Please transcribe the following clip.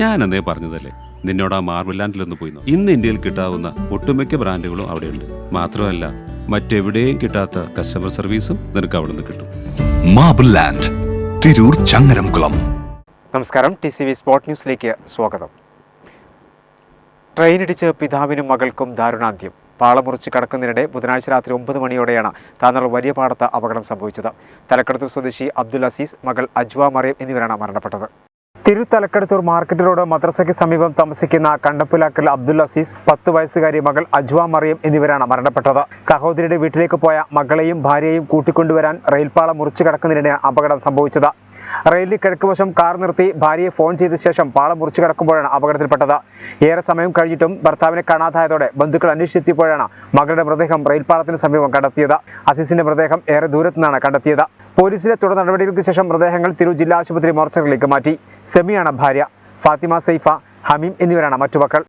ഞാൻ അന്നേ പറഞ്ഞതല്ലേ? നിന്നോട് ആ മാർബിൾ ലാൻഡിലൊന്ന് പോയി നോക്ക്. ഇന്ന് ഇന്ത്യയിൽ കിട്ടാവുന്ന ഒട്ടുമിക്ക ബ്രാൻഡുകളും അവിടെയുണ്ട്. മാത്രമല്ല മറ്റെവിടെയും കിട്ടാത്ത കസ്റ്റമർ സർവീസും നിനക്ക് അവിടെ നിന്ന് കിട്ടും. Marble land Tirur Changaramkulam. നമസ്കാരം. ടി സി വി സ്പോട്ട് ന്യൂസിലേക്ക് സ്വാഗതം. ട്രെയിനിടിച്ച് പിതാവിനും മകൾക്കും ദാരുണാന്ത്യം. പാളമുറിച്ച് കടക്കുന്നതിനിടെ ബുധനാഴ്ച രാത്രി ഒമ്പത് മണിയോടെയാണ് താനർ വലിയ പാടത്ത് അപകടം സംഭവിച്ചത്. തലക്കടത്തൂർ സ്വദേശി അബ്ദുൽ അസീസ് മകൾ അജ്വ മറിയം എന്നിവരാണ് മരണപ്പെട്ടത്. തിരു തലക്കടത്തൂർ മാർക്കറ്റ് റോഡ് മദ്രസയ്ക്ക് സമീപം താമസിക്കുന്ന കണ്ടപ്പുലാക്കൽ അബ്ദുൽ അസീസ് പത്ത് വയസ്സുകാരി മകൾ അജ്വ മറിയം എന്നിവരാണ് മരണപ്പെട്ടത്. സഹോദരിയുടെ വീട്ടിലേക്ക് പോയ മകളെയും ഭാര്യയെയും കൂട്ടിക്കൊണ്ടുവരാൻ റെയിൽപാളം മുറിച്ചു കടക്കുന്നതിനിടെ അപകടം സംഭവിച്ചത്. റെയിലിന് കിഴക്കുവശം കാർ നിർത്തി ഭാര്യയെ ഫോൺ ചെയ്ത ശേഷം പാളം മുറിച്ചു കിടക്കുമ്പോഴാണ് അപകടത്തിൽപ്പെട്ടത്. ഏറെ സമയം കഴിഞ്ഞിട്ടും ഭർത്താവിനെ കാണാതായതോടെ ബന്ധുക്കൾ അന്വേഷിച്ചെത്തിയപ്പോഴാണ് മകളുടെ മൃതദേഹം റെയിൽപാളത്തിന് സമീപം കണ്ടെത്തിയത്. അസീസിന്റെ മൃതദേഹം ഏറെ ദൂരത്തു നിന്നാണ് കണ്ടെത്തിയത്. പോലീസിലെ തുടർ നടപടികൾക്ക് ശേഷം മൃതദേഹങ്ങൾ തിരൂർ ജില്ലാ ആശുപത്രി മോർച്ചറിലേക്ക് മാറ്റി. സെമിയാണ് ഭാര്യ. ഫാത്തിമ സൈഫ ഹമീം എന്നിവരാണ് മറ്റു മക്കൾ.